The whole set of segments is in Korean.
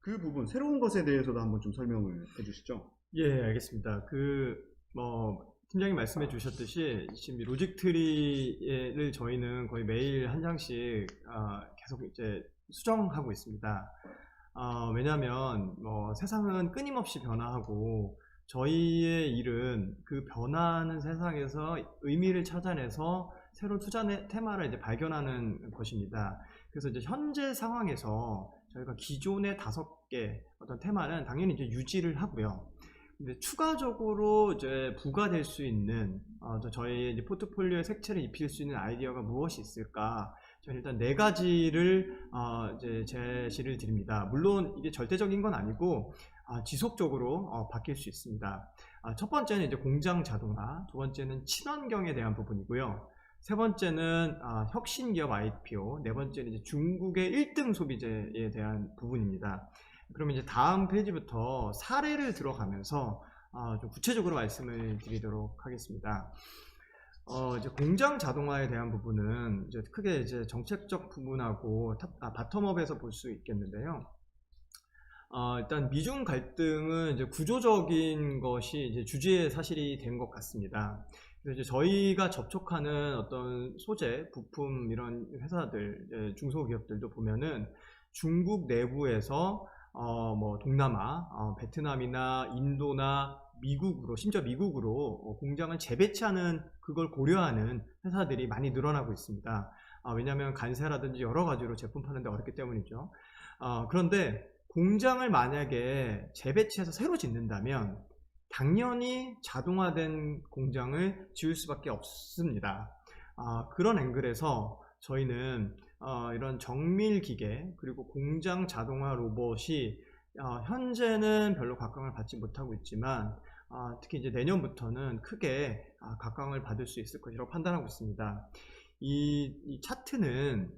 그 부분 새로운 것에 대해서도 한번 좀 설명을 해주시죠. 예, 알겠습니다. 그, 뭐, 팀장님 말씀해 주셨듯이 지금 이 로직 트리를 저희는 거의 매일 한 장씩 아, 계속 이제 수정하고 있습니다. 아, 왜냐하면 뭐 세상은 끊임없이 변화하고 저희의 일은 그 변화하는 세상에서 의미를 찾아내서 새로운 투자 네- 테마를 이제 발견하는 것입니다. 그래서 이제 현재 상황에서 저희가 기존의 다섯 개 어떤 테마는 당연히 이제 유지를 하고요. 근데 추가적으로 이제 부과될 수 있는 어, 저- 저희 포트폴리오에 색채를 입힐 수 있는 아이디어가 무엇이 있을까? 저는 일단 네 가지를 어, 이제 제시를 드립니다. 물론 이게 절대적인 건 아니고 아, 지속적으로 어, 바뀔 수 있습니다. 아, 첫 번째는 이제 공장 자동화, 두 번째는 친환경에 대한 부분이고요. 세 번째는 아, 혁신 기업 IPO, 네 번째는 이제 중국의 1등 소비재에 대한 부분입니다. 그러면 이제 다음 페이지부터 사례를 들어가면서 아, 좀 구체적으로 말씀을 드리도록 하겠습니다. 어, 이제 공장 자동화에 대한 부분은 이제 크게 이제 정책적 부분하고 탑- 아, 바텀업에서 볼 수 있겠는데요. 어, 일단 미중 갈등은 이제 구조적인 것이 이제 주지의 사실이 된 것 같습니다. 이제 저희가 접촉하는 어떤 소재, 부품 이런 회사들, 중소기업들도 보면은 중국 내부에서 어, 뭐 동남아, 어, 베트남이나 인도나 미국으로 심지어 미국으로 어, 공장을 재배치하는 그걸 고려하는 회사들이 많이 늘어나고 있습니다. 아, 왜냐하면 간세라든지 여러 가지로 제품 파는데 어렵기 때문이죠. 아, 그런데 공장을 만약에 재배치해서 새로 짓는다면 당연히 자동화된 공장을 지을 수밖에 없습니다. 아, 그런 앵글에서 저희는 어, 이런 정밀 기계 그리고 공장 자동화 로봇이 어, 현재는 별로 각광을 받지 못하고 있지만 아, 특히 이제 내년부터는 크게 아, 각광을 받을 수 있을 것이라고 판단하고 있습니다. 이, 이 차트는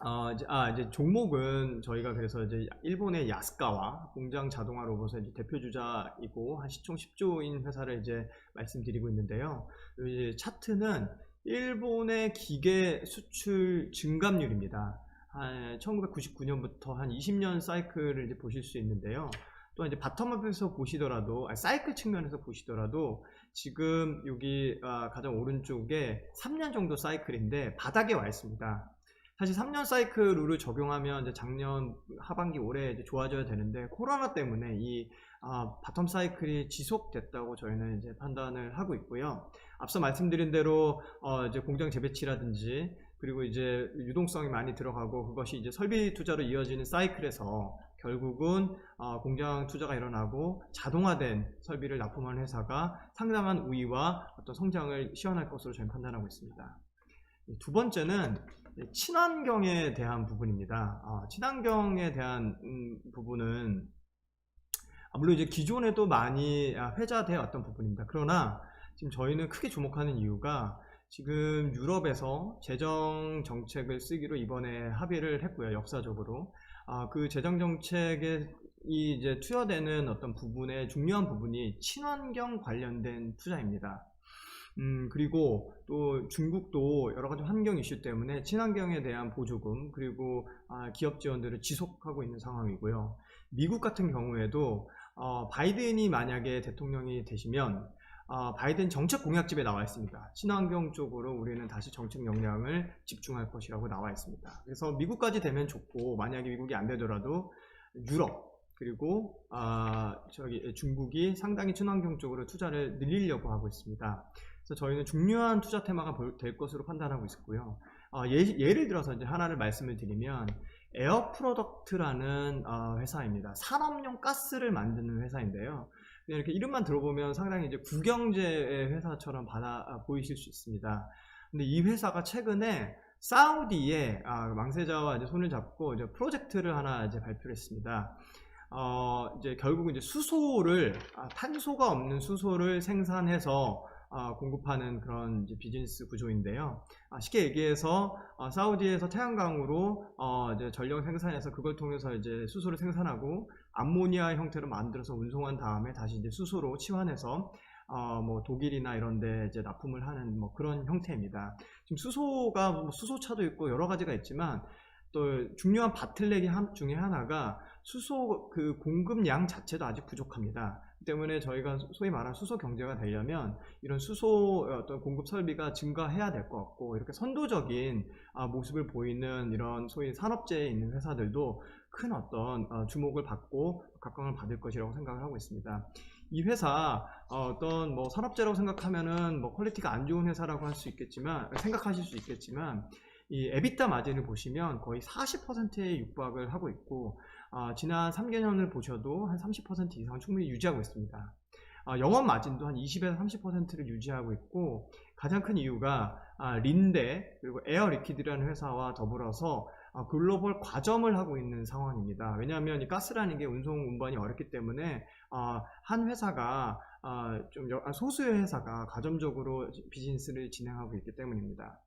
어, 이제, 아, 이제 종목은 저희가 그래서 이제 일본의 야스카와 공장 자동화 로봇의 이제 대표 주자이고 한 시총 10조인 회사를 이제 말씀드리고 있는데요. 이 차트는 일본의 기계 수출 증감률입니다. 한 1999년부터 한 20년 사이클을 이제 보실 수 있는데요. 또 이제 바텀업에서 보시더라도 아니, 사이클 측면에서 보시더라도 지금 여기 아, 가장 오른쪽에 3년 정도 사이클인데 바닥에 와 있습니다. 사실 3년 사이클 룰을 적용하면 이제 작년 하반기 올해 이제 좋아져야 되는데 코로나 때문에 이 아, 바텀 사이클이 지속됐다고 저희는 이제 판단을 하고 있고요. 앞서 말씀드린 대로 어, 이제 공장 재배치라든지 그리고 이제 유동성이 많이 들어가고 그것이 이제 설비 투자로 이어지는 사이클에서 결국은 어, 공장 투자가 일어나고 자동화된 설비를 납품하는 회사가 상당한 우위와 어떤 성장을 시현할 것으로 저희는 판단하고 있습니다. 두 번째는 친환경에 대한 부분입니다. 아, 친환경에 대한 음, 부분은 아, 물론 이제 기존에도 많이 아, 회자되어 왔던 부분입니다. 그러나 지금 저희는 크게 주목하는 이유가 지금 유럽에서 재정 정책을 쓰기로 이번에 합의를 했고요. 역사적으로 아, 그 재정 정책에 이 이제 투여되는 어떤 부분의 중요한 부분이 친환경 관련된 투자입니다. 음, 그리고 또 중국도 여러 가지 환경 이슈 때문에 친환경에 대한 보조금 그리고 아, 기업 지원들을 지속하고 있는 상황이고요. 미국 같은 경우에도 어, 바이든이 만약에 대통령이 되시면 어, 바이든 정책 공약집에 나와 있습니다. 친환경 쪽으로 우리는 다시 정책 역량을 집중할 것이라고 나와 있습니다. 그래서 미국까지 되면 좋고 만약에 미국이 안 되더라도 유럽 그리고 아, 저기 중국이 상당히 친환경 쪽으로 투자를 늘리려고 하고 있습니다. 그래서 저희는 중요한 투자 테마가 볼- 될 것으로 판단하고 있고요. 어, 예, 를 들어서 이제 하나를 말씀을 드리면 에어 프로덕트라는 어, 회사입니다. 산업용 가스를 만드는 회사인데요. 이렇게 이름만 들어보면 상당히 이제 국영제의 회사처럼 받아 아, 보이실 수 있습니다. 근데 이 회사가 최근에 사우디에 아, 망세자와 이제 손을 잡고 이제 프로젝트를 하나 이제 발표를 했습니다. 어, 이제 결국은 이제 수소를 아, 탄소가 없는 수소를 생산해서 아, 공급하는 그런 비즈니스 구조인데요. 아, 쉽게 얘기해서 아, 사우디에서 태양광으로 어, 전력 생산해서 그걸 통해서 이제 수소를 생산하고 암모니아 형태로 만들어서 운송한 다음에 다시 이제 수소로 치환해서 어, 뭐 독일이나 이런데 이제 납품을 하는 뭐 그런 형태입니다. 지금 수소가 뭐 수소차도 있고 여러 가지가 있지만 또 중요한 바틀렉이 한- 중에 하나가 수소 그 공급량 자체도 아직 부족합니다. 때문에 저희가 소위 말하는 수소 경제가 되려면 이런 수소 어떤 공급 설비가 증가해야 될 것 같고 이렇게 선도적인 아, 모습을 보이는 이런 소위 산업재에 있는 회사들도 큰 어떤 어, 주목을 받고 각광을 받을 것이라고 생각을 하고 있습니다. 이 회사 어, 어떤 뭐 산업재라고 생각하면은 뭐 퀄리티가 안 좋은 회사라고 할 수 있겠지만 생각하실 수 있겠지만 이 에비타 마진을 보시면 거의 40%에 육박을 하고 있고 아, 지난 3개년을 보셔도 한 30% 이상 충분히 유지하고 있습니다. 아, 영업 마진도 한 20에서 30%를 유지하고 있고 가장 큰 이유가 아, 린데 그리고 에어 리퀴드라는 회사와 더불어서 아, 글로벌 과점을 하고 있는 상황입니다. 왜냐하면 이 가스라는 게 운송 운반이 어렵기 때문에 아, 한 회사가 아, 좀 소수의 회사가 가점적으로 비즈니스를 진행하고 있기 때문입니다.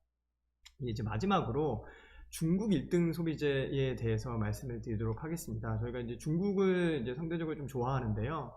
이제 마지막으로 중국 1등 소비재에 대해서 말씀을 드리도록 하겠습니다. 저희가 이제 중국을 이제 상대적으로 좀 좋아하는데요.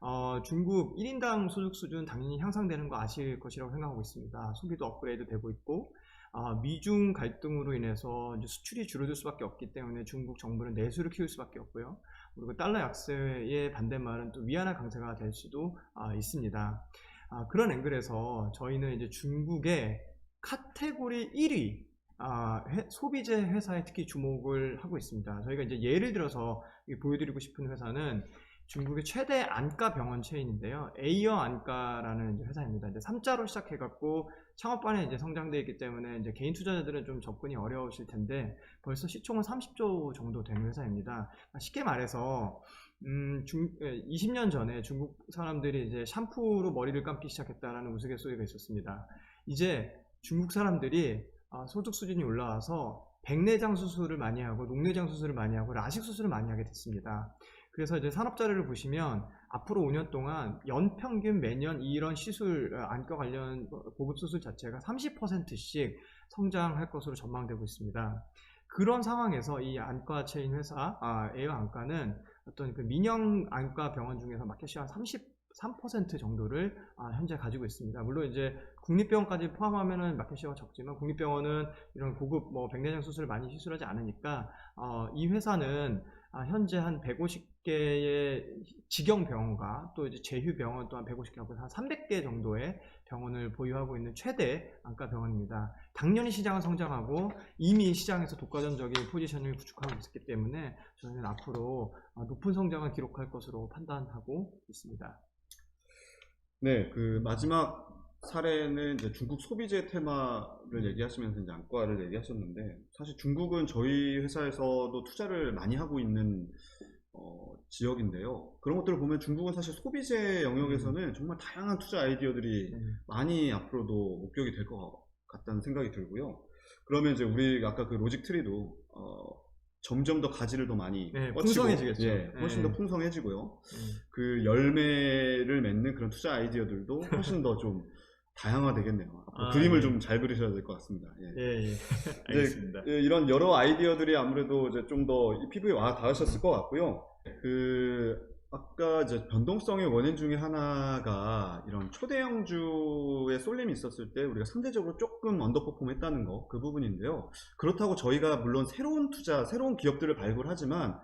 어, 중국 1인당 소득 수준 당연히 향상되는 거 아실 것이라고 생각하고 있습니다. 소비도 업그레이드 되고 있고, 아, 미중 갈등으로 인해서 수출이 줄어들 수밖에 없기 때문에 중국 정부는 내수를 키울 수밖에 없고요. 그리고 달러 약세의 반대말은 또 위안화 강세가 될 수도 아, 있습니다. 아, 그런 앵글에서 저희는 이제 중국의 카테고리 1위 아, 회- 소비재 회사에 특히 주목을 하고 있습니다. 저희가 이제 예를 들어서 이 보여드리고 싶은 회사는 중국의 최대 안과 병원 체인인데요. 에이어 안과라는 회사입니다. 이제 3자로 시작해갖고 창업반에 이제 성장되어 있기 때문에 이제 개인 투자자들은 좀 접근이 어려우실 텐데 벌써 시총은 30조 정도 되는 회사입니다. 쉽게 말해서 음, 중, 20년 전에 중국 사람들이 이제 샴푸로 머리를 감기 시작했다라는 우스갯소리가 있었습니다. 이제 중국 사람들이 아, 소득 수준이 올라와서 백내장 수술을 많이 하고 녹내장 수술을 많이 하고 라식 수술을 많이 하게 됐습니다. 그래서 이제 산업 자료를 보시면 앞으로 5년 동안 연평균 매년 이런 시술 어, 안과 관련 보급 수술 자체가 30%씩 성장할 것으로 전망되고 있습니다. 그런 상황에서 이 안과 체인 회사 아, 에어 안과는 어떤 그 민영 안과 병원 중에서 마켓 시 한 33% 정도를 아, 현재 가지고 있습니다. 물론 이제 국립병원까지 포함하면은 마켓시가 적지만 국립병원은 이런 고급 뭐 백내장 수술을 많이 시술하지 않으니까 어, 이 회사는 아, 현재 한 150개의 직영 병원과 또 이제 제휴 병원 또한 150개 하고 한 300개 정도의 병원을 보유하고 있는 최대 안과 병원입니다. 당연히 시장은 성장하고 이미 시장에서 독과점적인 포지션을 구축하고 있었기 때문에 저희는 앞으로 아, 높은 성장을 기록할 것으로 판단하고 있습니다. 네, 그 마지막 사례는 이제 중국 소비재 테마를 얘기하시면서 이제 안과를 얘기하셨는데 사실 중국은 저희 회사에서도 투자를 많이 하고 있는 어, 지역인데요. 그런 것들을 보면 중국은 사실 소비재 영역에서는 정말 다양한 투자 아이디어들이 네. 많이 앞으로도 목격이 될 것 같다는 생각이 들고요. 그러면 이제 우리 아까 그 로직 트리도 어, 점점 더 가지를 더 많이 네, 뻗치고, 풍성해지겠죠. 예, 훨씬 네. 더 풍성해지고요. 음. 그 열매를 맺는 그런 투자 아이디어들도 훨씬 더 좀 다양화되겠네요. 아, 그림을 예. 좀잘 그리셔야 될 것 같습니다. 예. 예, 예. 알겠습니다. 예, 이런 여러 아이디어들이 아무래도 이제 좀 더 피부에 와 닿으셨을 것 같고요. 그 아까 이제 변동성의 원인 중에 하나가 이런 초대형주의 쏠림이 있었을 때 우리가 상대적으로 조금 언더퍼폼 했다는 거 그 부분인데요. 그렇다고 저희가 물론 새로운 투자, 새로운 기업들을 발굴하지만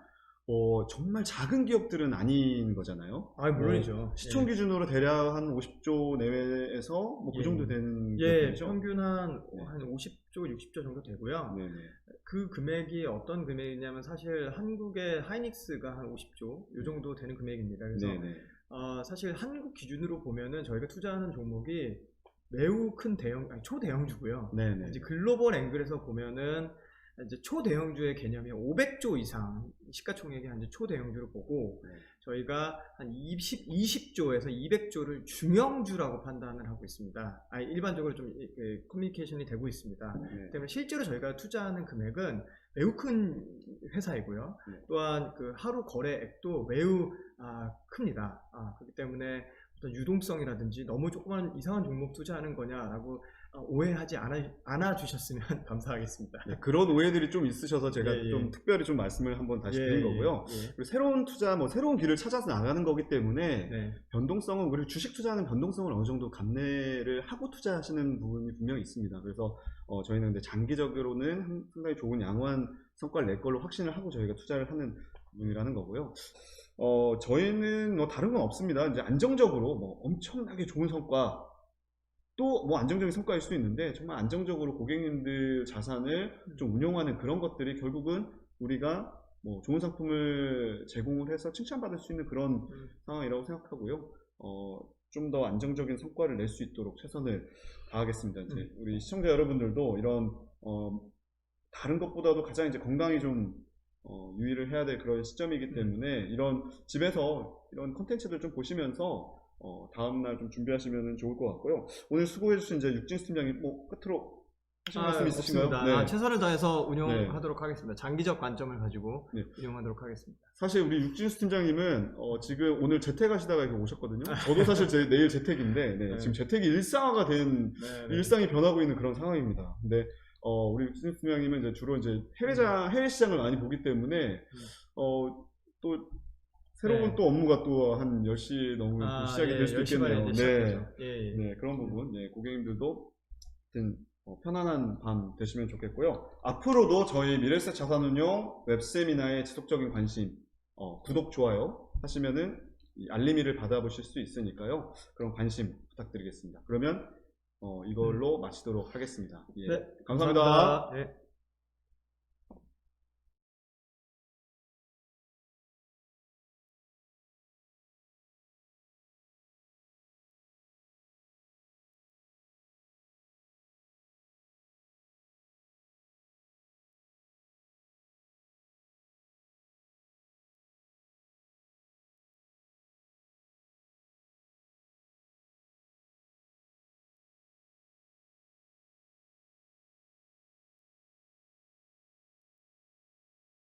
어, 정말 작은 기업들은 아닌 거잖아요. 아, 물론이죠. 시총 기준으로 대략 한 50조 내외에서 뭐그 예. 정도 되는 예. 평균 한, 네. 한 50조, 60조 정도 되고요. 네네. 그 금액이 어떤 금액이냐면 사실 한국의 하이닉스가 한 50조, 요 정도 되는 금액입니다. 그래서. 어, 사실 한국 기준으로 보면은 저희가 투자하는 종목이 매우 큰 대형, 아니, 초대형주고요. 네네. 이제 글로벌 앵글에서 보면은 이제 초대형주의 개념이 500조 이상 시가총액이 한 초대형주를 보고 네. 저희가 한 20, 20조에서 200조를 중형주라고 판단을 하고 있습니다. 아, 일반적으로 좀 이- 그 커뮤니케이션이 되고 있습니다. 네. 때문에 실제로 저희가 투자하는 금액은 매우 큰 회사이고요. 네. 또한 그 하루 거래액도 매우 아, 큽니다. 아, 그렇기 때문에 어떤 유동성이라든지 너무 조그만 이상한 종목 투자하는 거냐라고 어, 오해하지 않아, 않아 주셨으면 감사하겠습니다. 네, 그런 오해들이 좀 있으셔서 제가 예, 예. 좀 특별히 좀 말씀을 한번 다시 예, 드린 예, 거고요. 예. 그리고 새로운 투자, 뭐 새로운 길을 찾아서 나가는 거기 때문에 네. 변동성은 그리고 주식 투자는 변동성을 어느 정도 감내를 하고 투자하시는 부분이 분명히 있습니다. 그래서 어, 저희는 근데 장기적으로는 상당히 좋은 양호한 성과를 낼 걸로 확신을 하고 저희가 투자를 하는 부분이라는 거고요. 어, 저희는 뭐 다른 건 없습니다. 이제 안정적으로 뭐 엄청나게 좋은 성과 또 뭐 안정적인 성과일 수도 있는데 정말 안정적으로 고객님들 자산을 좀 운용하는 그런 것들이 결국은 우리가 뭐 좋은 상품을 제공을 해서 칭찬받을 수 있는 그런 음. 상황이라고 생각하고요. 어, 좀 더 안정적인 성과를 낼 수 있도록 최선을 다하겠습니다. 이제 음. 우리 시청자 여러분들도 이런 어, 다른 것보다도 가장 이제 건강이 좀 어, 유의를 해야 될 그런 시점이기 음. 때문에 이런 집에서 이런 컨텐츠들 좀 보시면서 어, 다음날 좀 준비하시면 좋을 것 같고요. 오늘 수고해주신 이제 육진수 팀장님 뭐 끝으로 하실 말씀 있으신가요? 네. 아, 최선을 다해서 운영하도록 하겠습니다. 장기적 관점을 가지고 네. 운영하도록 하겠습니다. 사실 우리 육진수 팀장님은 어, 지금 오늘 재택하시다가 이렇게 오셨거든요. 저도 사실 제, 내일 재택인데 네, 네. 지금 재택이 일상화가 된 네, 일상이 변하고 있는 그런 상황입니다. 근데 어, 우리 육진수 팀장님은 이제 주로 이제 해외장 해외 시장을 많이 보기 때문에 어, 또 새로운 네. 또 업무가 또 한 10시 넘으면 또 시작이 될 수도 있겠네요. 네. 예, 예. 네, 그런 부분, 네, 고객님들도 하여튼 어, 편안한 밤 되시면 좋겠고요. 앞으로도 저희 미래세 자산운용 웹세미나에 지속적인 관심, 어, 구독, 좋아요 하시면은 이 알림이를 받아보실 수 있으니까요. 그런 관심 부탁드리겠습니다. 그러면 어, 이걸로 마치도록 하겠습니다. 예, 네, 감사합니다. 네.